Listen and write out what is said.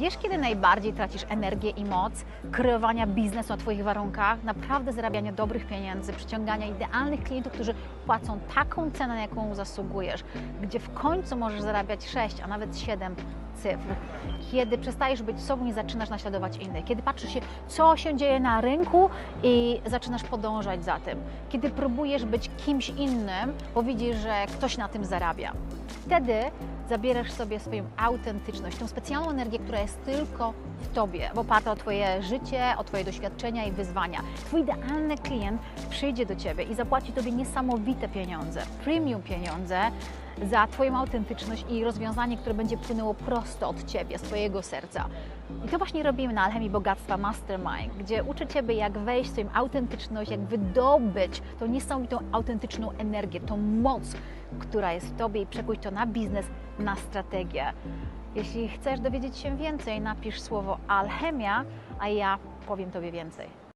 Wiesz, kiedy najbardziej tracisz energię i moc kreowania biznesu na Twoich warunkach, naprawdę zarabiania dobrych pieniędzy, przyciągania idealnych klientów, którzy płacą taką cenę, na jaką zasługujesz, gdzie w końcu możesz zarabiać 6, a nawet 7 cyfr. Kiedy przestajesz być sobą i zaczynasz naśladować innych, kiedy patrzysz się, co się dzieje na rynku i zaczynasz podążać za tym, kiedy próbujesz być kimś innym, bo widzisz, że ktoś na tym zarabia. Wtedy zabierasz sobie swoją autentyczność, tą specjalną energię, która jest tylko w Tobie, oparta o Twoje życie, o Twoje doświadczenia i wyzwania. Twój idealny klient przyjdzie do Ciebie i zapłaci Tobie niesamowite pieniądze, premium pieniądze za Twoją autentyczność i rozwiązanie, które będzie płynęło prosto od Ciebie, z Twojego serca. I to właśnie robimy na Alchemii Bogactwa Mastermind, gdzie uczę Ciebie, jak wejść w swoją autentyczność, jak wydobyć tą niesamowitą autentyczną energię, tą moc, która jest w Tobie i przekuć to na biznes, na strategię. Jeśli chcesz dowiedzieć się więcej, napisz słowo alchemia, a ja powiem Tobie więcej.